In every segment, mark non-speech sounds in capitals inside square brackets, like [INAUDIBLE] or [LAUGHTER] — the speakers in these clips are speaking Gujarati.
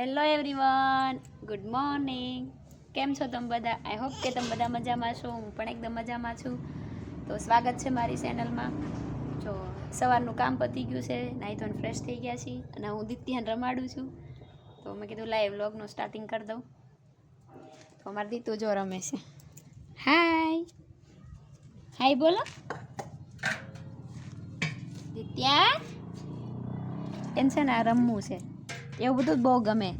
હેલો એવરીવન ગુડ મોર્નિંગ કેમ છો તમે બધા? આઈ હોપ કે તમે બધા મજામાં છો. હું પણ એકદમ મજામાં છું. તો સ્વાગત છે મારી ચેનલમાં જો, સવારનું કામ પતી ગયું છે. નાહી ધોઈને ફ્રેશ થઈ ગયા છીએ અને હું દિત્યાને રમાડું છું. તો મેં કીધું લાઈવ વ્લોગનું સ્ટાર્ટિંગ કરી દઉં. તો અમારી દીતુ જો રમે છે. હાય હાય બોલો. દિત્યા ટેન્શન આ રમવું છે. એવું બધું જ બહુ ગમે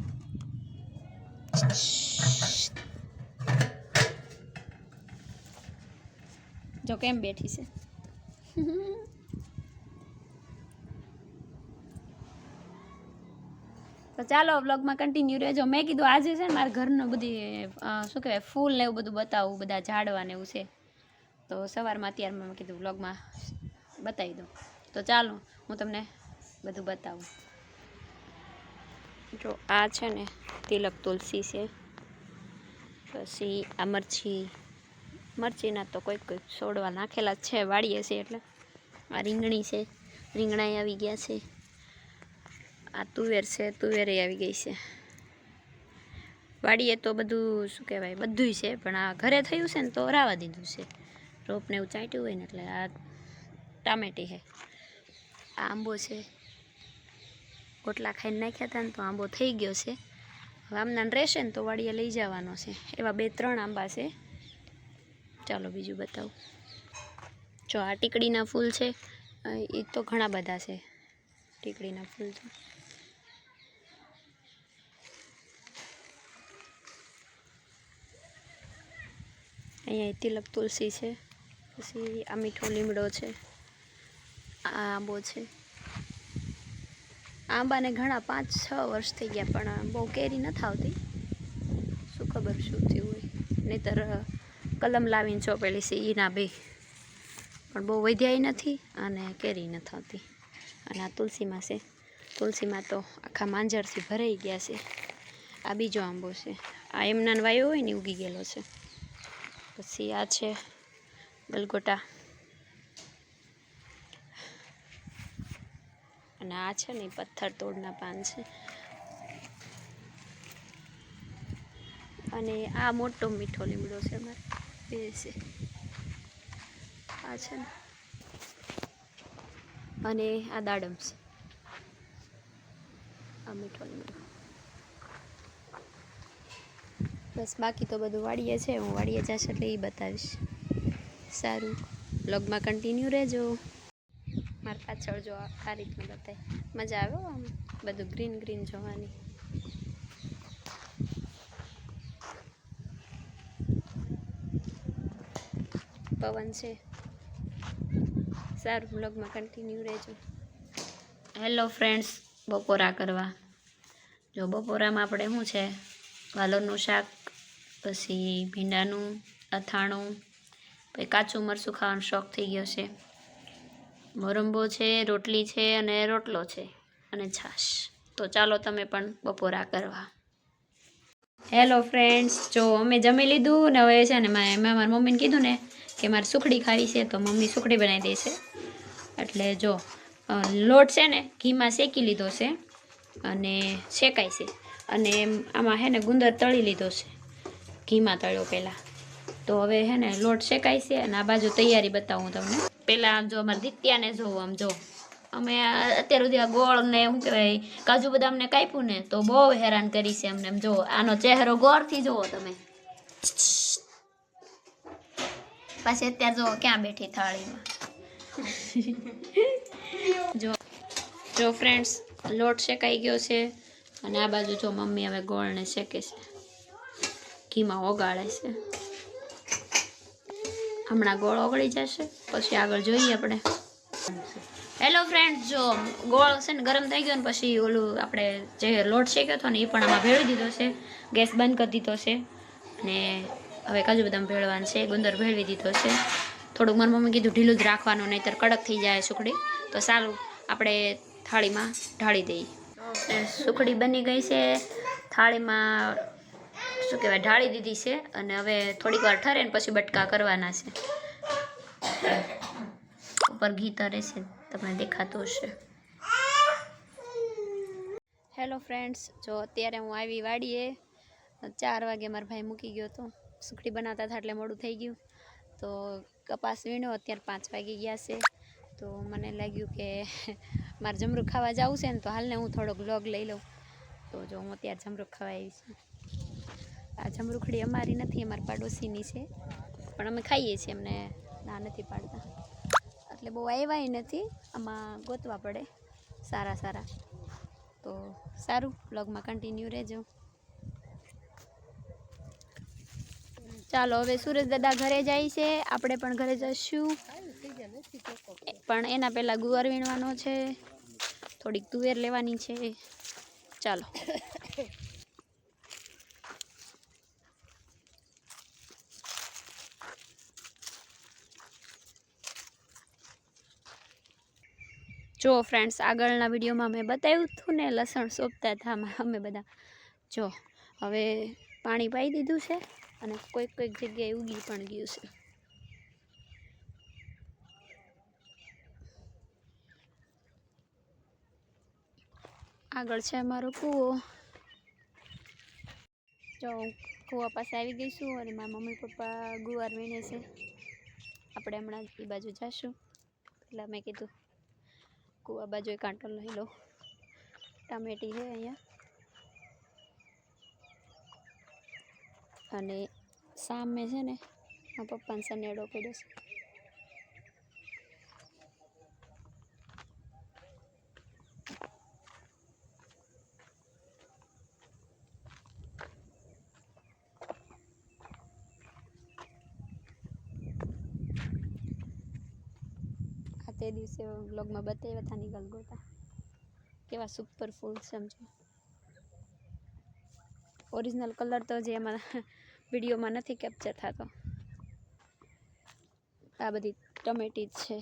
જો કેમ બેઠી છે તો ચાલો વ્લોગમાં કન્ટિન્યુ રહેજો. મેં કીધું આજે છે ને મારા ઘરનું બધી શું કહેવાય, ફૂલ ને એવું બધું બતાવું, બધા ઝાડવા ને એવું છે. તો સવારમાં અત્યારમાં મેં કીધું વ્લોગમાં બતાવી દઉં. તો ચાલો, હું તમને બધું બતાવું. જો આ છે ને તિલક તુલસી છે. પછી આ મરચી, મરચીના તો કોઈક કોઈક છોડવા નાખેલા છે, વાળીએ છે એટલે. આ રીંગણી છે રીંગણાઈ આવી ગયા છે. આ તુવેર છે, તુવેરે આવી ગઈ છે. વાડીએ તો બધું, શું કહેવાય, બધુંય છે, પણ આ ઘરે થયું છે ને તો રાવા દીધું છે. રોપને એવું ચાટ્યું હોય ને એટલે આ ટામેટી છે. આ આંબો છે. ગોટલા ખાઈને નાખ્યા હતા ને તો આંબો થઈ ગયો છે. હવે આમના રહેશે ને તો વાડીએ લઈ જવાનો છે. એવા બે ત્રણ આંબા છે. ચાલો બીજું બતાવું. જો આ ટીકડીના ફૂલ છે એ તો ઘણા બધા છે. ટીકડીના ફૂલ તો અહીંયા તિલક તુલસી છે. પછી આ મીઠો લીમડો છે. આ આંબો છે. આંબાને ઘણા પાંચ, છ વર્ષ થઈ ગયા, પણ બહુ કેરી નથી આવતી શું ખબર શું થયું હોય. નહીતર કલમ લાવીને ચોપેલી છે એના બે. પણ બહુ વધ્યાય નથી અને કેરી નથી આવતી અને આ તુલસીમાં છે. તુલસીમાં તો આખા માંજરથી ભરાઈ ગયા છે. આ બીજો આંબો છે. આ એમના વાયો હોય ને ઉગી ગયેલો છે. પછી આ છે ગલગોટા. અને આ છે ને પથ્થર તોડના પાન છે. અને આ મોટો મીઠો લીમડો છે અમારે બે છે. આ છે ને. અને આ દાડમ છે. આ મીઠો લીમડો. બસ બાકી તો બધું વાડીએ છે, હું વાડીએ જશે એટલે એ બતાવીશ. સારું. બ્લોગમાં કન્ટિન્યુ રહેજો. પાછળ જો આ રીતનું બતાય. મજા આવે આમ. બધું ગ્રીન ગ્રીન જોવાની. પવન છે. સારું બ્લોગમાં કન્ટિન્યુ રહેજો. હેલો ફ્રેન્ડ્સ બપોરા કરવા. જો બપોરામાં આપણે શું છે? વાલોરનું શાક, પછી ભીંડાનું, અથાણું, પછી કાચું મરચું ખાવાનો શોખ થઈ ગયો છે. મોરંબો છે, રોટલી છે અને રોટલો છે અને છાશ. તો ચાલો તમે પણ બપોરા કરવા. હેલો ફ્રેન્ડ્સ જો અમે જમી લીધું ને હવે છે ને મેં મારા મમ્મીને કીધું ને કે મારે સુખડી ખાવી છે, તો મમ્મી સુખડી બનાવી દે છે. એટલે જો લોટ છે ને ઘીમાં શેકી લીધો છે અને શેકાય છે. અને આમાં હે ને ગુંદર તળી લીધો છે, ઘીમાં તળ્યો પહેલાં. તો હવે હે ને લોટ શેકાય છે અને આ બાજુ તૈયારી બતાવું તમને. પહેલાં જો અમારે દિત્યાને જોવો, આમ જો. અમે અત્યાર સુધી આ ગોળ ને શું કહેવાય, કાજુ બદામને કાપ્યું ને, તો બહુ હેરાન કરી છે અમને. એમ જો, આનો ચહેરો ગોળથી જુઓ તમે. પાછી અત્યારે જો ક્યાં બેઠી થાળીમાં. જો જો ફ્રેન્ડ્સ લોટ શેકાઈ ગયો છે અને આ બાજુ જો મમ્મી હવે ગોળને શેકે છે. ઘીમાં ઓગાળે છે. હમણાં ગોળ ઓગળી જશે, પછી આગળ જોઈએ આપણે. હેલો ફ્રેન્ડ જો ગોળ છે ને ગરમ થઈ ગયો ને પછી ઓલું આપણે જે લોટ શેક્યો હતો ને એ પણ આમાં ભેળવી દીધો છે, ગેસ બંધ કરી દીધો છે. અને હવે કાજુ બદામ ભેળવાનું છે, ગુંદર ભેળવી દીધો છે. થોડુંક મારી મમ્મી કીધું ઢીલું જ રાખવાનું, નહીંતર કડક થઈ જાય સુખડી. તો સારું, આપણે થાળીમાં ઢાળી દઈએ. સુખડી બની ગઈ છે, થાળીમાં શું કહેવાય, ઢાળી દીધી છે અને હવે થોડીક વાર ઠરે ને પછી બટકા કરવાના છે. ઉપર ઘી તરે છે, તમને દેખાતું હશે. હેલો ફ્રેન્ડ્સ જો અત્યારે હું આવી વાડીએ, ચાર વાગે મારા ભાઈ મૂકી ગયો હતો સુખડી બનાવતા હતા એટલે મોડું થઈ ગયું. તો કપાસ વીણ્યો અત્યારે પાંચ વાગી ગયા છે. તો મને લાગ્યું કે મારે જમરૂખ ખાવા જવું છે ને તો હાલને હું થોડોક વ્લોગ લઈ લઉં. તો જો હું અત્યારે જમરૂખ ખાવા આવી છું. આ જમરૂખડી અમારી નથી, અમારા પાડોશીની છે. પણ અમે ખાઈએ છીએ, અમને ના નથી પાડતા. એટલે બહુ આવ્યા નથી, આમાં ગોતવા પડે સારા સારા. તો સારું બ્લોગમાં કન્ટિન્યુ રહેજો. ચાલો, હવે સુરેશ દાદા ઘરે જાય છે. આપણે પણ ઘરે જઈશું. પણ એના પહેલાં ગુવાર વીણવાનો છે. થોડીક તુવેર લેવાની છે. ચાલો. જો ફ્રેન્ડ્સ આગળના વિડીયોમાં મેં બતાવ્યું હતું ને, લસણ સોંપતા હતા અમે- બધા. જો, હવે પાણી પાઈ દીધું છે અને કોઈક કોઈક જગ્યાએ ઉગી પણ ગયું છે. આગળ છે અમારો કૂવો. જો કૂવા પાસે આવી ગઈ છું અને મારા મમ્મી પપ્પા ગુવાર વીણે છે. આપણે હમણાં એ બાજુ જઈશું એટલે મેં કીધું કૂવા બાજુ એક આંટો લઈ લો. ટામેટી છે અહીંયા. અને સામે છે ને પપ્પાને સનેડો પડ્યો છે. તે દિવસે બ્લોગમાં બતાવ્યા હતા ની ગલગોટા કેવા સુપર ફૂલ સમજો ઓરિજિનલ કલર તો જે એમાં વિડીયોમાં નથી કેપ્ચર થતો. આ બધી ટમેટી જ છે.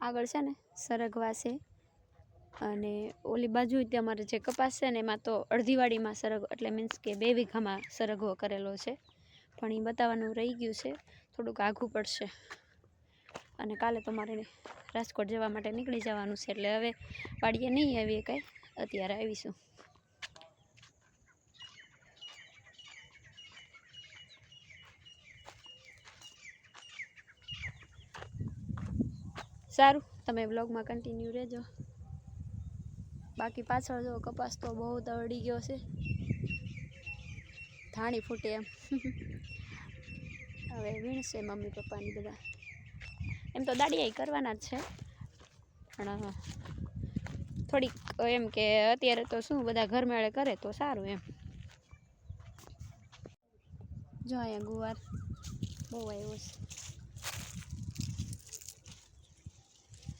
આગળ છે ને સરગવા છે અને ઓલી બાજુ તમારે જે કપાસ છે ને એમાં તો અડધીવાળીમાં સરગ એટલે મીન્સ કે બે વીઘામાં સરગવો કરેલો છે. પણ એ બતાવવાનું રહી ગયું છે. થોડુંક આઘું પડશે. અને કાલે તમારે રાજકોટ જવા માટે નીકળી જવાનું છે, એટલે હવે વાડીએ નહીં આવીએ કાંઈ. અત્યારે આવીશું. સારું, તમે બ્લોગમાં કન્ટિન્યુ રહેજો. બાકી પાછળ જો કપાસ તો બહુ તળી ગયો છે. ધાણી ફૂટે એમ. [LAUGHS] હવે વીણશે મમ્મી પપ્પાની બધા. એમ તો દાડિયા કરવાના જ છે. પણ થોડીક એમ કે અત્યારે તો શું બધા ઘરમેળે કરે તો સારું એમ. જો અહીંયા ગુવાર બહુ આવ્યો છે.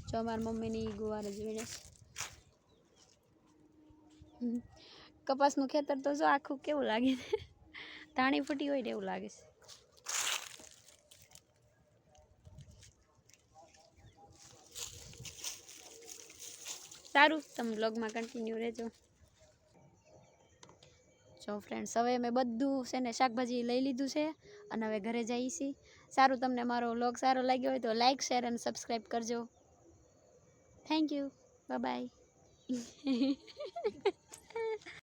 જો અમારી મમ્મીની ગુવાર જ વીણે છે. કપાસનું ખેતર તો જો આખું કેવું લાગે છે. ધાણી ફૂટી હોય ને એવું લાગે છે. સારું, તમે બ્લોગમાં કન્ટિન્યુ રહેજો. જો ફ્રેન્ડ્સ હવે મેં બધું છે ને શાકભાજી લઈ લીધું છે અને હવે ઘરે જઈએ છીએ સારું તમને મારો વ્લોગ સારો લાગ્યો હોય તો લાઈક શેર અને સબસ્ક્રાઈબ કરજો. Thank you bye